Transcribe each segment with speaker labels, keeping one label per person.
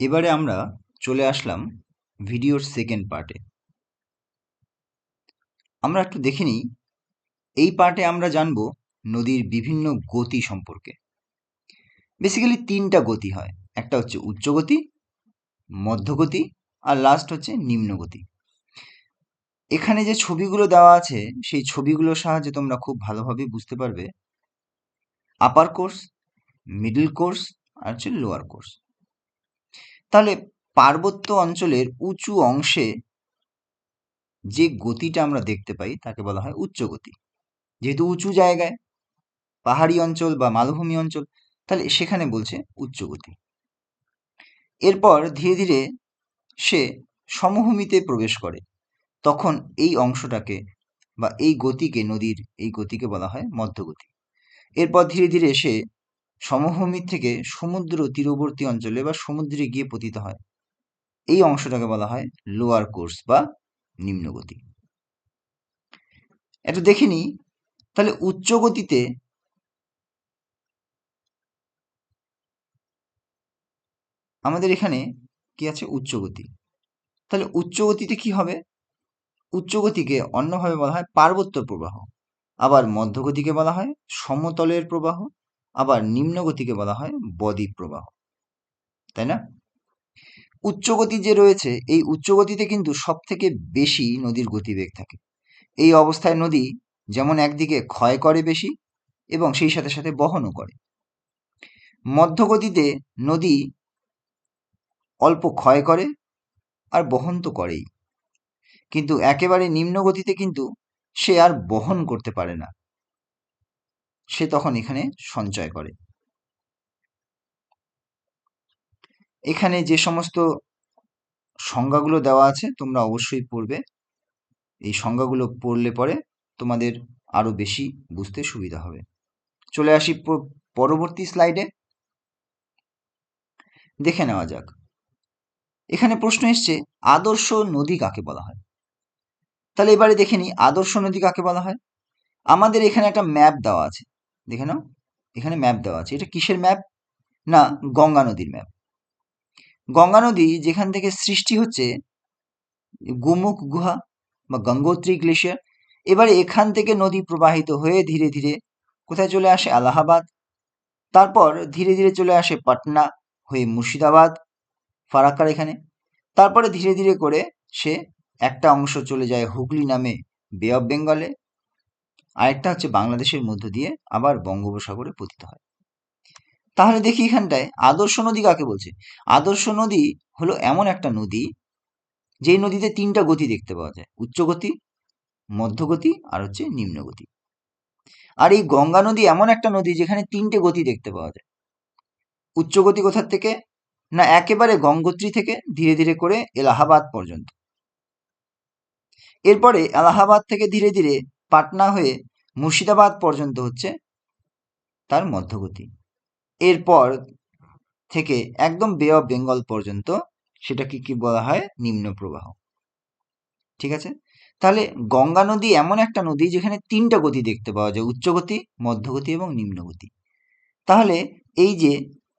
Speaker 1: এবারে আমরা চলে আসলাম ভিডিওর সেকেন্ড পার্টে আমরা একটু দেখে নিই, এই পার্টে আমরা জানব নদীর বিভিন্ন গতি সম্পর্কে। বেসিক্যালি তিনটা গতি হয়, একটা হচ্ছে উচ্চ গতি মধ্যগতি আর লাস্ট হচ্ছে নিম্ন গতি। এখানে যে ছবিগুলো দেওয়া আছে, সেই ছবিগুলোর সাহায্যে তোমরা খুব ভালোভাবে বুঝতে পারবে আপার কোর্স মিডল কোর্স আর হচ্ছে লোয়ার কোর্স তাহলে পার্বত্য অঞ্চলের উঁচু অংশে যে গতিটা আমরা দেখতে পাই, তাকে বলা হয় উচ্চ গতি। যেহেতু উঁচু জায়গায়, পাহাড়ি অঞ্চল বা মালভূমি অঞ্চল, তাহলে সেখানে বলছে উচ্চ গতি। এরপর ধীরে ধীরে সে সমভূমিতে প্রবেশ করে। তখন এই অংশটাকে বা এই গতিকে, নদীর এই গতিকে বলা হয় মধ্যগতি। এরপর ধীরে ধীরে সে সমভূমি থেকে সমুদ্র তীরবর্তী অঞ্চলে বা সমুদ্রে গিয়ে পতিত হয়। এই অংশটাকে বলা হয় লোয়ার কোর্স বা নিম্নগতি। একটু দেখে নিই। তাহলে উচ্চ গতিতে আমাদের এখানে কি আছে? উচ্চ গতি। তাহলে উচ্চ গতিতে কি হবে? উচ্চ গতিকে অন্যভাবে বলা হয় পার্বত্য প্রবাহ। আবার মধ্যগতিকে বলা হয় সমতলের প্রবাহ। আবার নিম্ন গতিকে বলা হয় বদ্বীপ প্রবাহ। তাই না? উচ্চগতি যে রয়েছে, এই উচ্চগতিতে কিন্তু সব থেকে বেশি নদীর গতিবেগ থাকে। এই অবস্থায় নদী যেমন একদিকে ক্ষয় করে বেশি এবং সেই সাথে সাথে বহনও করে। মধ্যগতিতে নদী অল্প ক্ষয় করে আর বহন তো করেই। কিন্তু একেবারে নিম্ন গতিতে কিন্তু সে আর বহন করতে পারে না। সে তখন এখানে সঞ্চয় করে। এখানে যে সমস্ত সংজ্ঞাগুলো দেওয়া আছে, তোমরা অবশ্যই পড়বে। এই সংজ্ঞাগুলো পড়লে পরে তোমাদের আরও বেশি বুঝতে সুবিধা হবে। চলে আসি পরবর্তী স্লাইডে। দেখে নেওয়া যাক। এখানে প্রশ্ন এসছে, আদর্শ নদী কাকে বলা হয়? তাহলে এবারে দেখে নিই আদর্শ নদী কাকে বলা হয়? আমাদের এখানে একটা ম্যাপ দেওয়া আছে। দেখে নাও, এখানে ম্যাপ দেওয়া আছে। এটা কিসের ম্যাপ না, গঙ্গা নদীর ম্যাপ গঙ্গা নদী যেখান থেকে সৃষ্টি হচ্ছে, গোমুখ গুহা বা গঙ্গোত্রী গ্লেশিয়ার, এবারে এখান থেকে নদী প্রবাহিত হয়ে ধীরে ধীরে কোথায় চলে আসে? আলাহাবাদ। তারপর ধীরে ধীরে চলে আসে পাটনা, হয়ে মুর্শিদাবাদ, ফারাক্কার এখানে। তারপরে ধীরে ধীরে করে সে একটা অংশ চলে যায় হুগলি নামে বে অফ বেঙ্গলে আরেকটা হচ্ছে বাংলাদেশের মধ্য দিয়ে আবার বঙ্গোপসাগরে পতিত হয়। তাহলে দেখি এখানটায়, আদর্শ নদী কাকে বলছে? আদর্শ নদী হলো এমন একটা নদী, যেই নদীতে তিনটা গতি দেখতে পাওয়া যায়, উচ্চ গতি মধ্যগতি আর হচ্ছে নিম্ন গতি। আর এই গঙ্গা নদী এমন একটা নদী যেখানে তিনটে গতি দেখতে পাওয়া যায়। উচ্চ গতি কোথার থেকে? না, একেবারে গঙ্গোত্রী থেকে ধীরে ধীরে করে এলাহাবাদ পর্যন্ত। এরপরে এলাহাবাদ থেকে ধীরে ধীরে পাটনা হয়ে মুর্শিদাবাদ পর্যন্ত হচ্ছে তার মধ্যগতি এরপর থেকে একদম বে অফ বেঙ্গল পর্যন্ত সেটাকে কি বলা হয়? নিম্ন প্রবাহ। ঠিক আছে? তাহলে গঙ্গা নদী এমন একটা নদী যেখানে তিনটা গতি দেখতে পাওয়া যায়, উচ্চগতি, মধ্যগতি এবং নিম্নগতি। তাহলে এই যে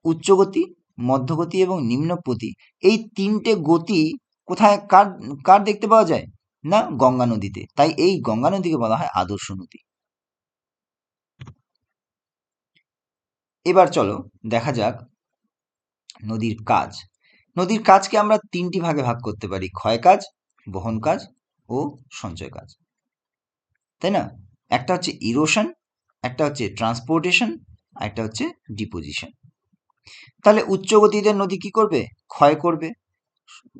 Speaker 1: উচ্চগতি, মধ্যগতি এবং নিম্নপতি, এই তিনটে গতি কোথায়, কার কার দেখতে পাওয়া যায়? না গঙ্গা নদীতে। তাই এই গঙ্গা নদীকে বলা হয় আদর্শ নদী। এবার চলো দেখা যাক নদীর কাজ। নদীর কাজকে আমরা তিনটি ভাগে ভাগ করতে পারি, ক্ষয় কাজ, বহন কাজ ও সঞ্চয় কাজ। তাই না? একটা হচ্ছে ইরোশন একটা হচ্ছে ট্রান্সপোর্টেশন আর একটা হচ্ছে ডিপোজিশন তাহলে উচ্চ গতিতে নদী কি করবে? ক্ষয় করবে।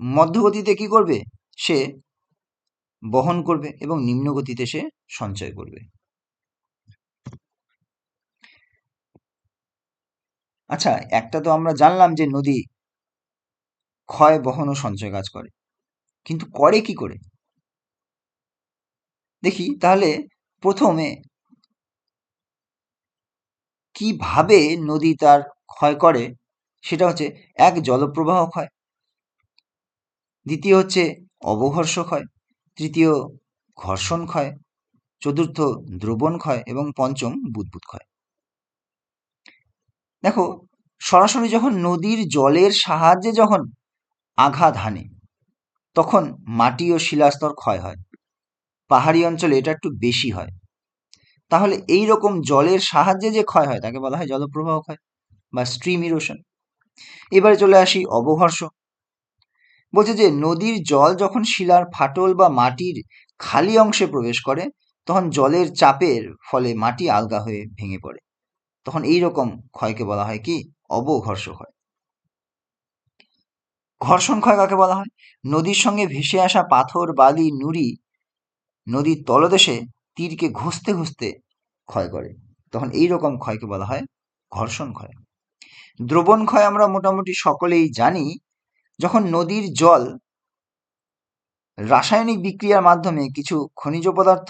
Speaker 1: মধ্যগতিতে কি করবে? সে বহন করবে এবং নিম্ন গতিতে সে সঞ্চয় করবে। আচ্ছা একটা তো আমরা জানলাম যে নদী ক্ষয়, বহন ও সঞ্চয় কাজ করে। কিন্তু করে কি করে? দেখি, তাহলে প্রথমে কীভাবে নদী তার ক্ষয় করে, সেটা হচ্ছে এক, জলপ্রবাহ ক্ষয়, দ্বিতীয় হচ্ছে অবঘর্ষ ক্ষয়, তৃতীয় ঘর্ষণ ক্ষয়, চতুর্থ দ্রবণ ক্ষয় এবং পঞ্চম বুদবুদ ক্ষয়। দেখো, সরাসরি যখন নদীর জলের সাহায্যে যখন আঘাত হানে, তখন মাটি ও শিলাস্তর ক্ষয় হয়। পাহাড়ি অঞ্চলে এটা একটু বেশি হয়। তাহলে এই রকম জলের সাহায্যে যে ক্ষয় হয়, তাকে বলা হয় জলপ্রবাহ ক্ষয় বা স্ট্রিম ইরোশন এবারে চলে আসি অবঘর্ষ বলছে যে, নদীর জল যখন শিলার ফাটল বা মাটির খালি অংশে প্রবেশ করে, তখন জলের চাপের ফলে মাটি আলগা হয়ে ভেঙে পড়ে। তখন এই রকম ক্ষয়কে বলা হয় কি? অবঘর্ষ ক্ষয় ঘর্ষণ ক্ষয় কাকে বলা হয়? নদীর সঙ্গে ভেসে আসা পাথর, বালি, নুড়ি নদীর তলদেশে তীরকে ঘষতে ঘষতে ক্ষয় করে। তখন এই রকম ক্ষয়কে বলা হয় ঘর্ষণ ক্ষয়। দ্রবণ ক্ষয় আমরা মোটামুটি সকলেই জানি। যখন নদীর জল রাসায়নিক বিক্রিয়ার মাধ্যমে কিছু খনিজ পদার্থ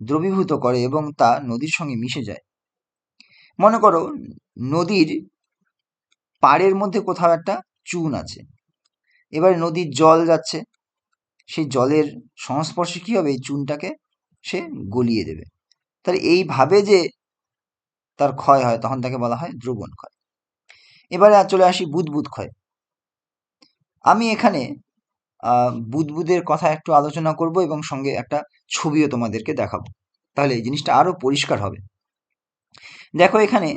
Speaker 1: দ্রবীভূত করে এবং তা নদীর সঙ্গে মিশে যায় মনে করো, নদীর পাড়ের মধ্যে কোথাও একটা চুন আছে। এবারে নদীর জল যাচ্ছে, সেই জলের সংস্পর্শে কী হবে? এই চুনটাকে সে গলিয়ে দেবে। তাহলে এইভাবে যে তার ক্ষয় হয়, তখন তাকে বলা হয় দ্রবণ ক্ষয়। এবারে চলে আসি বুদবুদ ক্ষয়। আমি এখানে বুদবুদের কথা একটু আলোচনা করব এবং সঙ্গে একটা ছবিও তোমাদেরকে দেখাবো। তাহলে এই জিনিসটা আরও পরিষ্কার হবে। দেখো এখানে,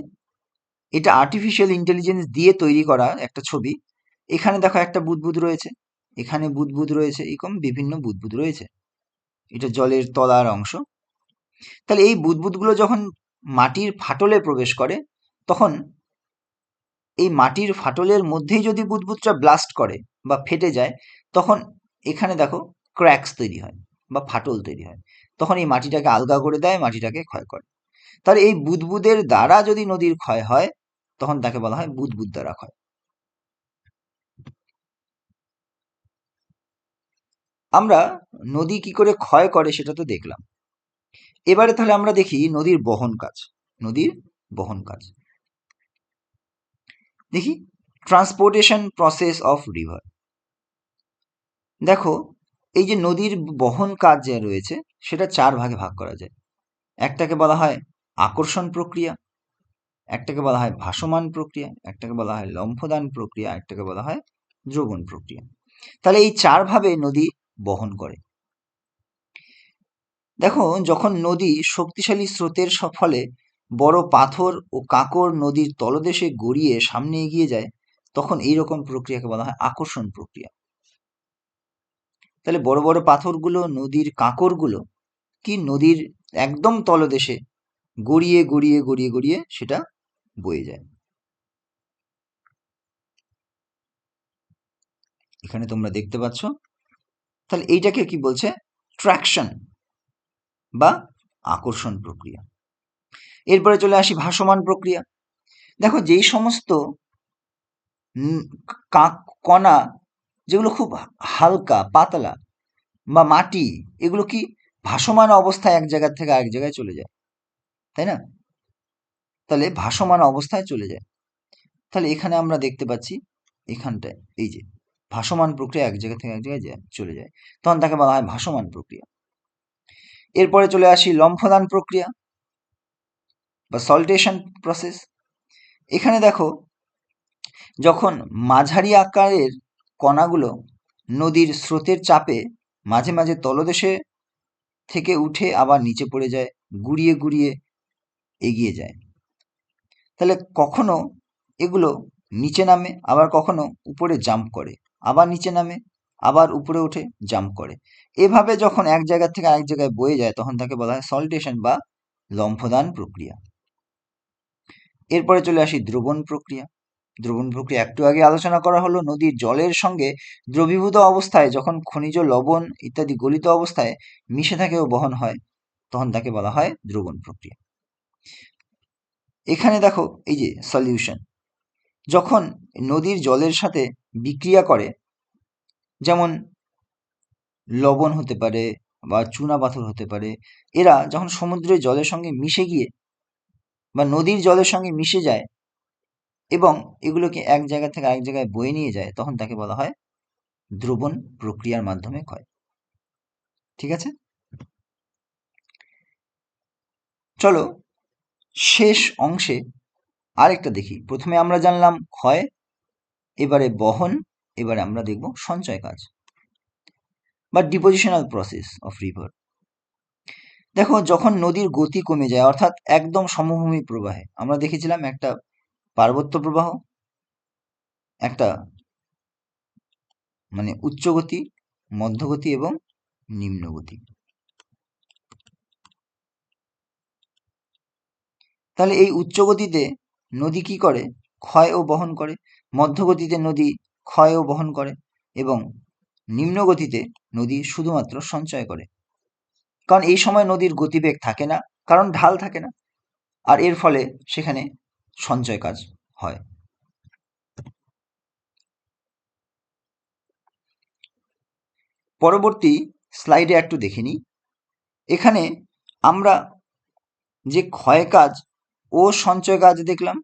Speaker 1: এটা আর্টিফিশিয়াল ইন্টেলিজেন্স দিয়ে তৈরি করা একটা ছবি। এখানে দেখো একটা বুদবুদ রয়েছে। এখানে বুদবুদ রয়েছে, এরকম বিভিন্ন বুদবুদ রয়েছে। এটা জলের তলার অংশ। তাহলে এই বুদবুদগুলো যখন মাটির ফাটলে প্রবেশ করে, তখন এই মাটির ফাটলের মধ্যেই যদি বুদবুদটা ব্লাস্ট করে বা ফেটে যায়, তখন এখানে দেখো ক্র্যাকস তৈরি হয় বা ফাটল তৈরি হয়। তখন এই মাটিটাকে আলগা করে দেয়, মাটিটাকে ক্ষয় করে। তাহলে এই বুদবুদের দ্বারা যদি নদীর ক্ষয় হয়, তখন তাকে বলা হয় বুদবুদ দ্বারা ক্ষয়। আমরা নদী কি করে ক্ষয় করে সেটা তো দেখলাম। এবারে তাহলে আমরা দেখি নদীর বহন কাজ, নদীর বহন কাজ। দেখি ট্রান্সপোর্টেশন প্রসেস অফ রিভার দেখো, এই যে নদীর বহন কাজ যে রয়েছে, সেটা চার ভাগে ভাগ করা যায়। একটাকে বলা হয় আকর্ষণ প্রক্রিয়া, একটাকে বলা হয় ভাসমান প্রক্রিয়া, একটাকে বলা হয় লম্ফদান প্রক্রিয়া, একটাকে বলা হয় দ্রবণ প্রক্রিয়া। তাহলে এই চারভাবে নদী বহন করে। দেখো, যখন নদী শক্তিশালী স্রোতের ফলে বড় পাথর ও কাঁকর নদীর তলদেশে গড়িয়ে সামনে এগিয়ে যায়, তখন এই রকম প্রক্রিয়াকে বলা হয় আকর্ষণ প্রক্রিয়া। তাহলে বড় বড় পাথরগুলো, নদীর কাঁকরগুলো কি নদীর একদম তলদেশে গড়িয়ে গড়িয়ে গড়িয়ে গড়িয়ে সেটা বয়ে যায়। এখানে তোমরা দেখতে পাচ্ছ, তাহলে এইটাকে কি বলছে? ট্র্যাকশন বা আকর্ষণ প্রক্রিয়া। এরপরে চলে আসি ভাসমান প্রক্রিয়া। দেখো যেই সমস্ত কণা যেগুলো খুব হালকা, পাতলা বা মাটি, এগুলো কি ভাসমান অবস্থায় এক জায়গা থেকে আরেক জায়গায় চলে যায়। তাই না? তাহলে ভাসমান অবস্থায় চলে যায়। তাহলে এখানে আমরা দেখতে পাচ্ছি এখানটায়, এই যে, ভাসমান প্রক্রিয়া এক জায়গা থেকে এক জায়গায় যায়, চলে যায়। তখন তাকে বলা হয় ভাসমান প্রক্রিয়া। এরপরে চলে আসি লম্ফদান প্রক্রিয়া বা সল্টেশন প্রসেস এখানে দেখো, যখন মাঝারি আকারের কণাগুলো নদীর স্রোতের চাপে মাঝে মাঝে তলদেশে থেকে উঠে আবার নিচে পড়ে যায়, গুড়িয়ে গুড়িয়ে এগিয়ে যায়। তাহলে কখনো এগুলো নিচে নামে, আবার কখনো উপরে জাম্প করে। আবার নিচে নামে, আবার উপরে উঠে জাম্প করে। এভাবে যখন এক জায়গা থেকে আরেক জায়গায় বয়ে যায়, তখন তাকে বলা হয় সল্টেশন বা লম্ফদান প্রক্রিয়া। এরপরে চলে আসি দ্রবণ প্রক্রিয়া। দ্রবণ প্রক্রিয়া একটু আগে আলোচনা করা হলো, নদীর জলের সঙ্গে দ্রবীভূত অবস্থায় যখন খনিজ লবণ ইত্যাদি গলিত অবস্থায় মিশে থাকে ও বহন হয়, তখন তাকে বলা হয় দ্রবণ প্রক্রিয়া। এখানে দেখো, এই যে সলিউশন যখন নদীর জলের সাথে বিক্রিয়া করে, যেমন লবণ হতে পারে বা চুনা পাথর হতে পারে, এরা যখন সমুদ্রের জলের সঙ্গে মিশে গিয়ে বা নদীর জলের সঙ্গে মিশে যায় এবং এগুলোকে এক জায়গা থেকে আরেক জায়গায় বয়ে নিয়ে যায়, তখন তাকে বলা হয় দ্রবণ প্রক্রিয়ার মাধ্যমে ক্ষয়। ঠিক আছে? চলো শেষ অংশে আরেকটা দেখি। প্রথমে আমরা জানলাম ক্ষয়, এবারে বহন, এবারে আমরা দেখব সঞ্চয় কাজ বা ডিপোজিশনাল প্রসেস অফ রিভার দেখো, যখন নদীর গতি কমে যায়, অর্থাৎ একদম সমভূমি প্রবাহে, আমরা দেখেছিলাম একটা পার্বত্য প্রবাহ, একটা মানে উচ্চগতি, মধ্যগতি এবং নিম্নগতি। তাহলে এই উচ্চগতিতে নদী কি করে? ক্ষয় ও বহন করে। মধ্যগতিতে নদী ক্ষয় ও বহন করে এবং নিম্নগতিতে নদী শুধুমাত্র সঞ্চয় করে। কারণ এই সময় নদীর গতিবেগ থাকে না, কারণ ঢাল থাকে না। আর এর ফলে সেখানে সঞ্চয় কাজ হয়। পরবর্তী স্লাইডে একটু দেখে এখানে আমরা যে ক্ষয় কাজ ও সঞ্চয় কাজ দেখলাম।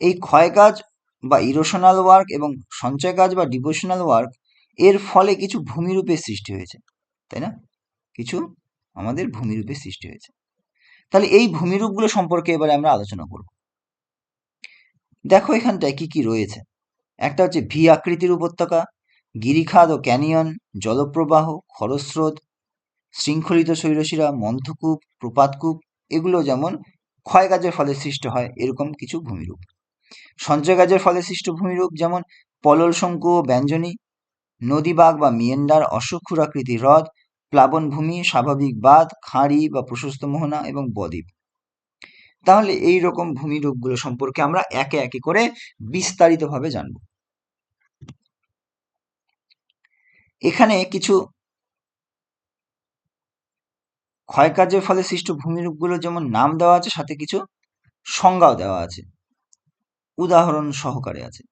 Speaker 1: এই ক্ষয় কাজ বা ইরোশনাল ওয়ার্ক এবং সঞ্চয় কাজ বা ডিভোশনাল ওয়ার্ক এর ফলে কিছু ভূমিরূপের সৃষ্টি হয়েছে, তাই না? কিছু আমাদের ভূমিরূপের সৃষ্টি হয়েছে। তাহলে এই ভূমিরূপগুলো সম্পর্কে এবারে আমরা আলোচনা করব। দেখো এখানটায় কি কি রয়েছে। একটা হচ্ছে ভি আকৃতির উপত্যকা গিরিখাদ ও ক্যানিয়ন, জলপ্রবাহ, খরস্রোত, শৃঙ্খলিত শৈলশিরা মন্থকূপ, প্রপাতকূপ, এগুলো যেমন ক্ষয়কাজের ফলে সৃষ্ট হয় এরকম কিছু ভূমিরূপ। সঞ্চয় কাজের ফলে সৃষ্ট ভূমিরূপ যেমন পলল শঙ্কু ও ব্যঞ্জনী, নদীবাগ বা মিয়েন্ডার অসুক্ষুরাকৃতি হ্রদ প্লাবনভূমি স্বাভাবিক বাঁধ, খাঁড়ি বা প্রশস্ত মোহনা এবং বদ্বীপ। তাহলে এই রকম ভূমিরূপগুলো সম্পর্কে আমরা একে একে করে বিস্তারিতভাবে জানব। এখানে কিছু ক্ষয়কার্যের ফলে সৃষ্ট ভূমিরূপগুলো যেমন নাম দেওয়া আছে, সাথে কিছু সংজ্ঞাও দেওয়া আছে। উদাহরণ সহকারে আছে।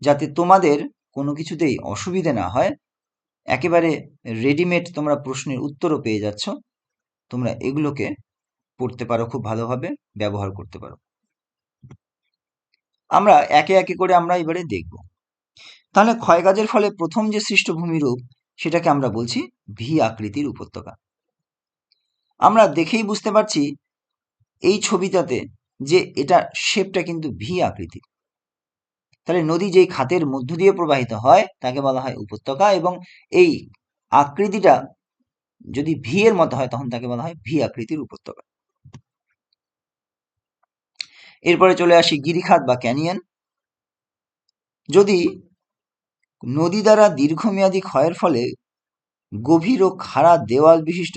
Speaker 1: যাতে তোমাদের কোনো কিছুতেই অসুবিধে না হয়, একেবারে রেডিমেড তোমরা প্রশ্নের উত্তরও পেয়ে যাচ্ছ। তোমরা এগুলোকে পড়তে পারো খুব ভালোভাবে, ব্যবহার করতে পারো। আমরা একে একে করে আমরা এবারে দেখব। তাহলে ক্ষয়কাজের ফলে প্রথম যে সৃষ্ট ভূমিরূপ, সেটাকে আমরা বলছি ভি আকৃতির উপত্যকা। আমরা দেখেই বুঝতে পারছি এই ছবিটাতে যে এটা শেপটা কিন্তু ভি আকৃতির। তাহলে নদী যেই খাতের মধ্য দিয়ে প্রবাহিত হয়, তাকে বলা হয় উপত্যকা এবং এই আকৃতিটা যদি ভি এর মতো হয়, তখন তাকে বলা হয় ভি আকৃতির উপত্যকা। এরপরে চলে আসি গিরিখাত বা ক্যানিয়ন যদি নদী দ্বারা দীর্ঘমেয়াদী ক্ষয়ের ফলে গভীর ও খাড়া দেওয়াল বিশিষ্ট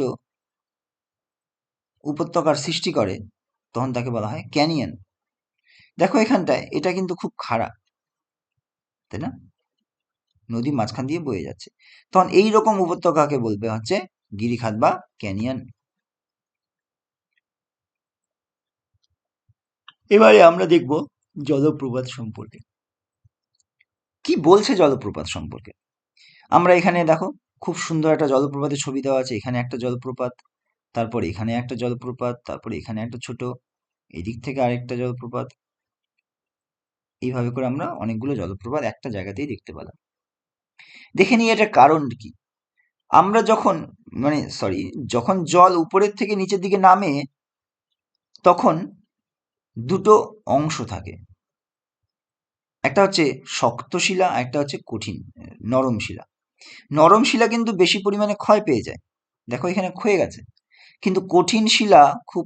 Speaker 1: উপত্যকার সৃষ্টি করে, তখন তাকে বলা হয় ক্যানিয়ন। দেখো এখানটায়, এটা কিন্তু খুব খাড়া তাই না? নদী মাঝখান দিয়ে বয়ে যাচ্ছে। তখন এই রকম উপত্যকাকে বলবে হচ্ছে গিরিখাত বা ক্যানিয়ন। এবারে আমরা দেখব জলপ্রপাত সম্পর্কে। কি বলছে জলপ্রপাত সম্পর্কে? আমরা এখানে দেখো, খুব সুন্দর একটা জলপ্রপাতের ছবি দেওয়া আছে। এখানে একটা জলপ্রপাত তারপর এখানে একটা জলপ্রপাত, তারপর এখানে একটা ছোট, এদিক থেকে আরেকটা জলপ্রপাত। এইভাবে করে আমরা অনেকগুলো জলপ্রপাত একটা জায়গাতেই দেখতে পেলাম। দেখে নিই এটার কারণ কি। আমরা যখন মানে সরি যখন জল উপরের থেকে নিচের দিকে নামে, তখন দুটো অংশ থাকে। একটা হচ্ছে শক্ত শিলা একটা হচ্ছে কঠিন, নরম শিলা। নরম শিলা কিন্তু বেশি পরিমাণে ক্ষয় পেয়ে যায়। দেখো এখানে ক্ষয়ে গেছে। কিন্তু কঠিন শিলা খুব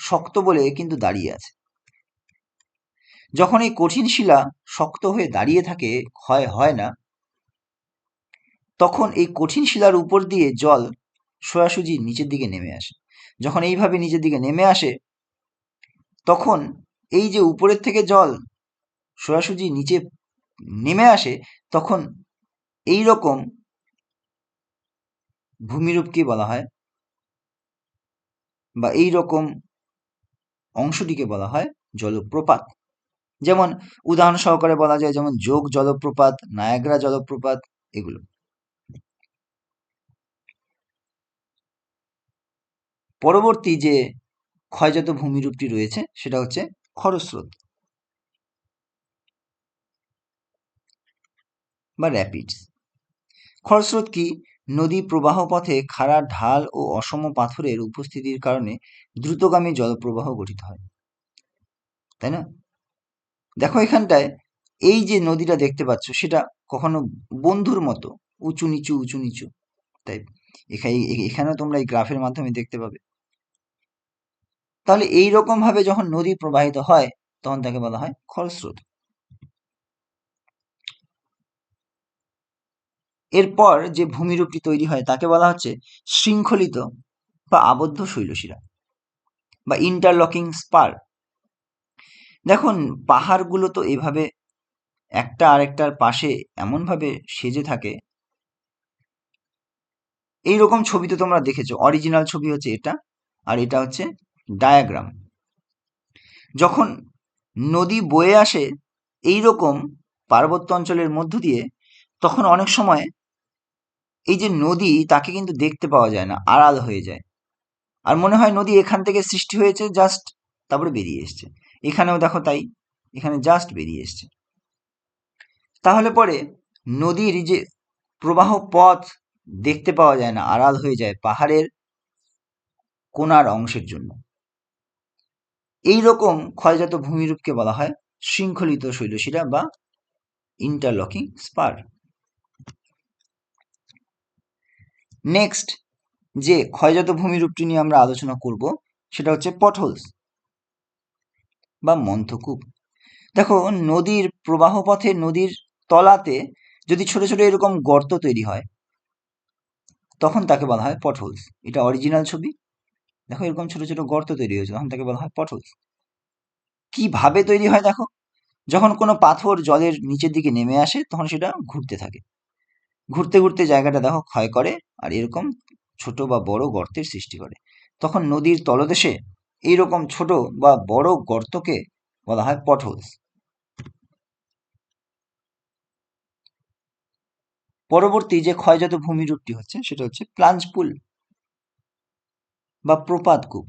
Speaker 1: শক্ত বলে কিন্তু দাঁড়িয়ে আছে। যখন এই কঠিন শিলা শক্ত হয়ে দাঁড়িয়ে থাকে, ক্ষয় হয় না, তখন এই কঠিন শিলার উপর দিয়ে জল সোয়াসুজি নিচের দিকে নেমে আসে। যখন এইভাবে নিচের দিকে নেমে আসে, তখন এই যে উপরের থেকে জল সোয়াসুজি নিচে নেমে আসে, তখন এই রকম ভূমিরূপকে বলা হয় বা এই রকম অংশটিকে বলা হয় জলপ্রপাত। যেমন উদাহরণ সহকারে বলা যায়, যেমন যোগ জলপ্রপাত, নায়াগ্রা জলপ্রপাত, এগুলো। পরবর্তী যে ক্ষয়জাত ভূমিরূপটি রয়েছে, সেটা হচ্ছে খরস্রোত বা র্যাপিডস খরস্রোত কি? নদী প্রবাহ পথে খাড়া ঢাল ও অসম পাথরের উপস্থিতির কারণে দ্রুতগামী জলপ্রবাহ গঠিত হয়। তাই না? দেখো এখানটায় এই যে নদীটা দেখতে পাচ্ছ, সেটা কখনো বন্ধুর মতো, উঁচু নিচু উঁচু নিচু। তাই এখানে, এখানেও তোমরা এই গ্রাফের মাধ্যমে দেখতে পাবে। তাহলে এই রকম ভাবে যখন নদী প্রবাহিত হয়, তখন তাকে বলা হয় খরস্রোত এরপর যে ভূমিরূপটি তৈরি হয় তাকে বলা হচ্ছে শৃঙ্খলিত বা আবদ্ধ শৈলশিরা বা ইন্টারলকিং স্পার দেখুন, পাহাড়গুলো তো এভাবে একটা আরেকটার পাশে এমনভাবে সেজে থাকে। এই রকম ছবি তো তোমরা দেখেছ। অরিজিনাল ছবি হচ্ছে এটা আর এটা হচ্ছে ডায়াগ্রাম যখন নদী বয়ে আসে এই রকম পার্বত্য অঞ্চলের মধ্য দিয়ে, তখন অনেক সময় এই যে নদী, তাকে কিন্তু দেখতে পাওয়া যায় না, আড়াল হয়ে যায়। আর মনে হয় নদী এখান থেকে সৃষ্টি হয়েছে জাস্ট তারপরে বেরিয়ে এসছে। এখানেও দেখো তাই, এখানে জাস্ট বেরিয়ে এসছে। তাহলে পরে নদীর যে প্রবাহ পথ দেখতে পাওয়া যায় না, আড়াল হয়ে যায় পাহাড়ের কোনার অংশের জন্য। এই রকম ক্ষয়জাত ভূমিরূপকে বলা হয় শৃঙ্খলিত শৈলশিরা বা ইন্টারলকিং স্পার নেক্সট যে ক্ষয়জাত ভূমিরূপটি নিয়ে আমরা আলোচনা করব, সেটা হচ্ছে পটহোলস বা মন্থকূপ। দেখো, নদীর প্রবাহ পথে নদীর তলাতে যদি ছোট ছোট এরকম গর্ত তৈরি হয়, তখন তাকে বলা হয় পটহোলস এটা অরিজিনাল ছবি। দেখো, এরকম ছোট ছোট গর্ত তৈরি হয়েছে, তখন তাকে বলা হয় পটহোলস কীভাবে তৈরি হয়, দেখো, যখন কোনো পাথর জলের নিচের দিকে নেমে আসে, তখন সেটা ঘুরতে থাকে। ঘুরতে ঘুরতে জায়গাটা দেখো ক্ষয় করে আর এরকম ছোট বা বড় গর্তের সৃষ্টি করে। তখন নদীর তলদেশে এইরকম ছোট বা বড় গর্তকে বলা হয় পটহোলস পরবর্তী যে ক্ষয়জাত ভূমিরূপটি হচ্ছে সেটা হচ্ছে প্লাঞ্জ পুল বা প্রপাত কূপ।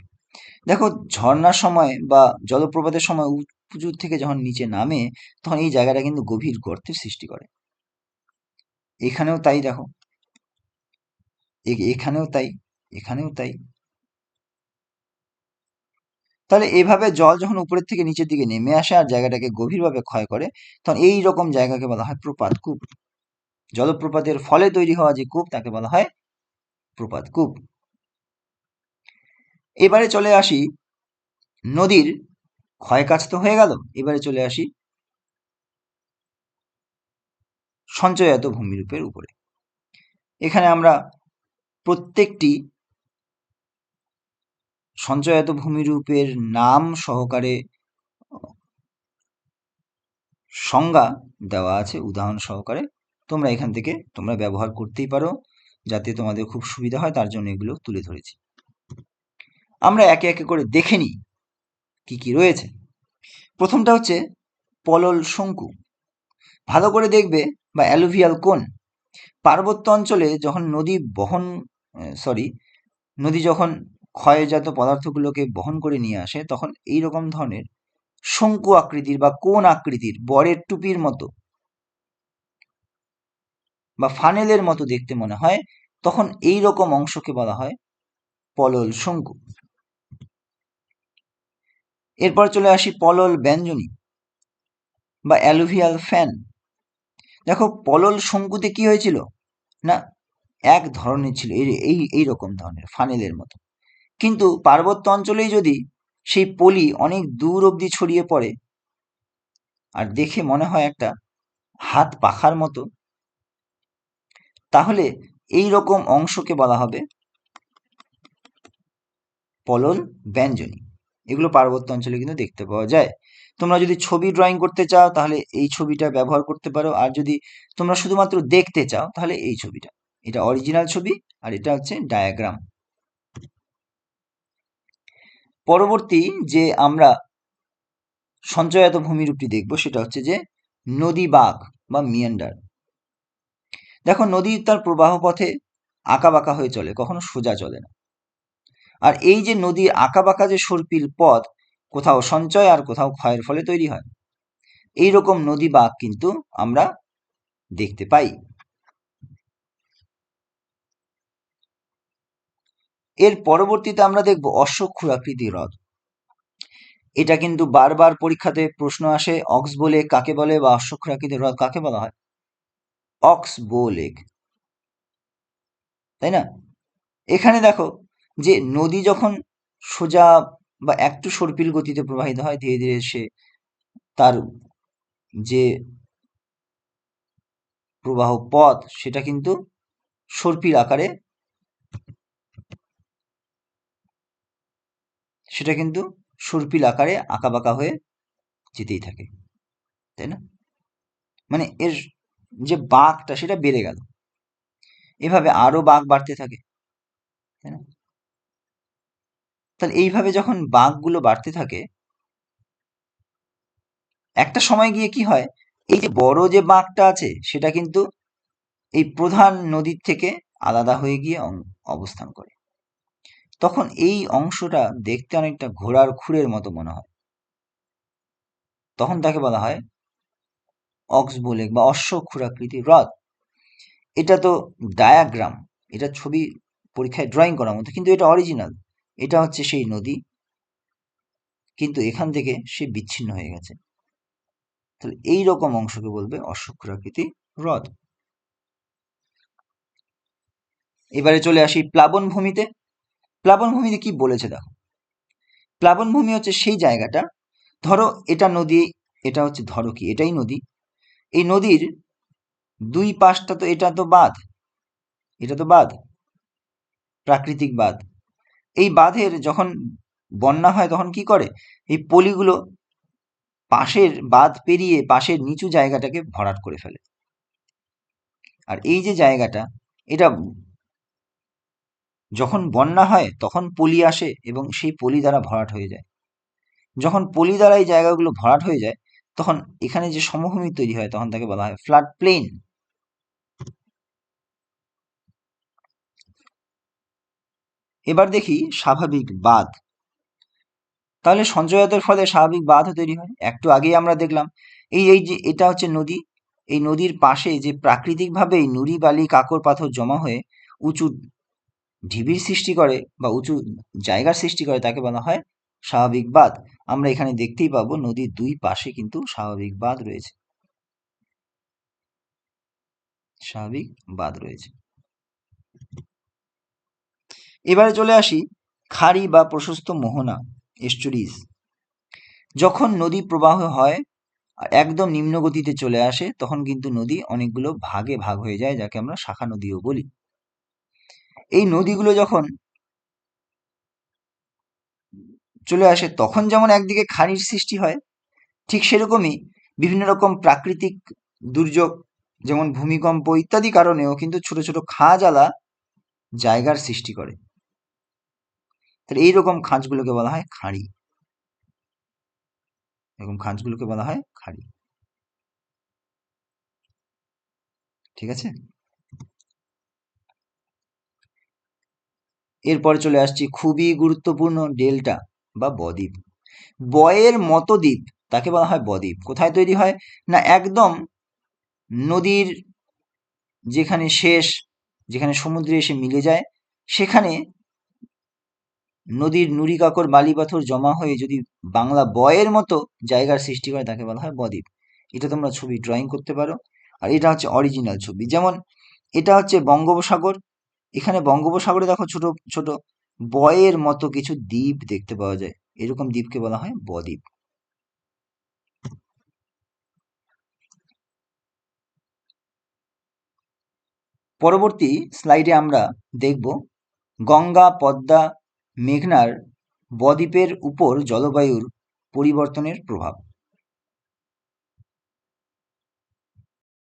Speaker 1: দেখো ঝর্ণার সময় বা জলপ্রপাতের সময় উঁচু থেকে যখন নিচে নামে তখন এই জায়গাটা কিন্তু গভীর গর্তের সৃষ্টি করে। এখানেও তাই দেখো। এখানেও তাই এখানেও তাই। তাহলে এভাবে জল যখন উপরের থেকে নিচের দিকে নেমে আসে আর জায়গাটাকে গভীরভাবে ক্ষয় করে, তখন এই রকম জায়গাকে বলা হয় প্রপাত কূপ। জলপ্রপাতের ফলে তৈরি হওয়া যে কূপ, তাকে বলা হয় প্রপাত কূপ। এবারে চলে আসি, নদীর ক্ষয় কাজ তো হয়ে গেল, এবারে চলে আসি সঞ্চয়াত ভূমিরূপের উপরে। এখানে আমরা প্রত্যেকটি সঞ্চয়াত ভূমিরূপের নাম সহকারে, সংজ্ঞা দেওয়া আছে, উদাহরণ সহকারে। তোমরা এখান থেকে তোমরা ব্যবহার করতেই পারো, যাতে তোমাদের খুব সুবিধা হয়, তার জন্য এগুলো তুলে ধরেছি। আমরা একে একে করে দেখে নিই, কি কি রয়েছে। প্রথমটা হচ্ছে পলল শঙ্কু। ভালো করে দেখবে বা অ্যালুভিয়াল কোন পার্বত্য অঞ্চলে যখন নদী বহন সরি নদী যখন ক্ষয়জাত পদার্থগুলোকে বহন করে নিয়ে আসে, তখন এই রকম ধরনের শঙ্কু আকৃতির বা কোন আকৃতির বরের টুপির মতো বা ফানেলের মতো দেখতে মনে হয়, তখন এই রকম অংশকে বলা হয় পলল শঙ্কু। এরপর চলে আসি পলল ব্যঞ্জনী। বা অ্যালুভিয়াল ফ্যান। দেখো, পলল শঙ্কুতে কি হয়েছিল? না, এক ধরনের ছিল, এই এই রকম ধরনের, ফানেলের মতো। কিন্তু পার্বত্য অঞ্চলেই যদি সেই পলি অনেক দূর অবধি ছড়িয়ে পড়ে, আর দেখে মনে হয় একটা হাত পাখার মতো, তাহলে এই রকম অংশকে বলা হবে পলল ব্যঞ্জনী। এগুলো পার্বত্য অঞ্চলে কিন্তু দেখতে পাওয়া যায়। তোমরা যদি ছবি ড্রয়িং করতে চাও, তাহলে এই ছবিটা ব্যবহার করতে পারো। আর যদি তোমরা শুধুমাত্র দেখতে চাও, তাহলে এই ছবিটা। এটা অরিজিনাল ছবি, আর এটা হচ্ছে ডায়াগ্রাম পরবর্তী যে আমরা সঞ্চয়াত ভূমিরূপটি দেখব, সেটা হচ্ছে যে নদী বাঘ বা মিয়ান্ডার দেখো, নদী তার প্রবাহ পথে আঁকা বাঁকা হয়ে চলে, কখনো সোজা চলে না। আর এই যে নদীর আঁকা বাঁকা যে সর্পিল পথ, কোথাও সঞ্চয় আর কোথাও ক্ষয়ের ফলে তৈরি হয়। এই রকম নদী বাঘ কিন্তু আমরা দেখতে পাই। এর পরবর্তীতে আমরা দেখব অশ্বক্ষুরাকৃতি হ্রদ। এটা কিন্তু বারবার পরীক্ষাতে প্রশ্ন আসে, অক্স বলে কাকে বলে বা অশ্বক্ষরাকৃতি হ্রদ কাকে বলা হয়? অক্স বো লেক। তাই না? এখানে দেখো যে নদী যখন সোজা বা একটু সর্পিল গতিতে প্রবাহিত হয়, ধীরে ধীরে সে তার যে প্রবাহ পথ, সেটা কিন্তু সর্পিল আকারে সেটা কিন্তু সর্পিল আকারে আঁকাবাঁকা হয়ে যেতেই থাকে, তাই না? মানে এর যে বাঘটা সেটা বেড়ে গেল। এভাবে আরও বাঘ বাড়তে থাকে, তাই না? তাহলে এইভাবে যখন বাঘগুলো বাড়তে থাকে, একটা সময় গিয়ে কি হয়? এই যে বড় যে বাঁকটা আছে, সেটা কিন্তু এই প্রধান নদীর থেকে আলাদা হয়ে গিয়ে অবস্থান করে। তখন এই অংশটা দেখতে অনেকটা ঘোড়ার খুরের মতো মনে হয়। তখন তাকে বলা হয় অক্স বলে বা অশ্বক্ষুরাকৃতি হ্রদ। এটা তো ডায়াগ্রাম এটা ছবি পরীক্ষায় ড্রয়িং করার মতো, কিন্তু এটা অরিজিনাল এটা হচ্ছে সেই নদী। কিন্তু এখান থেকে সে বিচ্ছিন্ন হয়ে গেছে। তাহলে এই রকম অংশকে বলবে অশ্বক্ষুরাকৃতি হ্রদ। এবারে চলে আসি প্লাবন ভূমিতে। প্লাবন ভূমিতে কি বলেছে দেখো? প্লাবন ভূমি হচ্ছে সেই জায়গাটা। ধরো এটা নদী, এটা হচ্ছে ধরো কি? এটাই নদী। এই নদীর দুই পাশটা তো এটা তো বাঁধ। এটা তো বাঁধ। প্রাকৃতিক বাঁধ। এই বাঁধের যখন বন্যা হয় তখন কি করে? এই পলিগুলো পাশের বাঁধ পেরিয়ে পাশের নিচু জায়গাটাকে ভরাট করে ফেলে। আর এই যে জায়গাটা, এটা যখন বন্যা হয় তখন পলি আসে এবং সেই পলি দ্বারা ভরাট হয়ে যায়। যখন পলি দ্বারা এই জায়গাগুলো ভরাট হয়ে যায়, তখন এখানে যে সমভূমি তৈরি হয় তখন তাকে বলা হয় ফ্লাড প্লেন এবার দেখি স্বাভাবিক বাঁধ। তাহলে সঞ্চয়াতের ফলে স্বাভাবিক বাঁধও তৈরি হয়। একটু আগেই আমরা দেখলাম, এই এই যে এটা হচ্ছে নদী, এই নদীর পাশে যে প্রাকৃতিকভাবেই নুড়ি, বালি, কাকর, পাথর জমা হয়ে উঁচু ঢিবির সৃষ্টি করে বা উঁচু জায়গার সৃষ্টি করে তাকে বলা হয় স্বাভাবিক বাঁধ। আমরা এখানে দেখতেই পাবো নদীর দুই পাশে কিন্তু স্বাভাবিক বাঁধ রয়েছে। স্বাভাবিক বাঁধ রয়েছে। এবারে চলে আসি খাড়ি বা প্রশস্ত মোহনা এস্টুরিজ যখন নদী প্রবাহ হয়, একদম নিম্ন গতিতে চলে আসে, তখন কিন্তু নদী অনেকগুলো ভাগে ভাগ হয়ে যায়, যাকে আমরা শাখা নদীও বলি। এই নদীগুলো যখন চলে আসে, তখন যেমন একদিকে খানির সৃষ্টি হয়, ঠিক সেরকমই বিভিন্ন রকম প্রাকৃতিক দুর্যোগ, যেমন ভূমিকম্প ইত্যাদি কারণেও কিন্তু ছোট ছোট খাঁজালা জায়গার সৃষ্টি করে। তাহলে এইরকম খাঁজগুলোকে বলা হয় খাঁড়ি। এরকম খাঁজগুলোকে বলা হয় খাঁড়ি। ঠিক আছে? এরপরে চলে আসছি খুবই গুরুত্বপূর্ণ ডেল্টা বা বদ্বীপ। বয়ের মতো দ্বীপ, তাকে বলা হয় বদ্বীপ। কোথায় তৈরি হয়? না, একদম নদীর যেখানে শেষ, যেখানে সমুদ্রে এসে মিলে যায়, সেখানে নদীর নুড়ি কাকর বালি পাথর জমা হয়ে যদি বাংলা বয়ের মতো জায়গার সৃষ্টি করে, তাকে বলা হয় বদ্বীপ। এটা তোমরা ছবি ড্রয়িং করতে পারো। আর এটা হচ্ছে অরিজিনাল ছবি। যেমন এটা হচ্ছে বঙ্গোপসাগর। এখানে বঙ্গোপসাগরে দেখো ছোট ছোট বয়ের মতো কিছু দ্বীপ দেখতে পাওয়া যায়। এরকম দ্বীপকে বলা হয় বদ্বীপ। পরবর্তী স্লাইডে আমরা দেখব গঙ্গা, পদ্মা মেঘনার বদ্বীপের উপর জলবায়ুর পরিবর্তনের প্রভাব।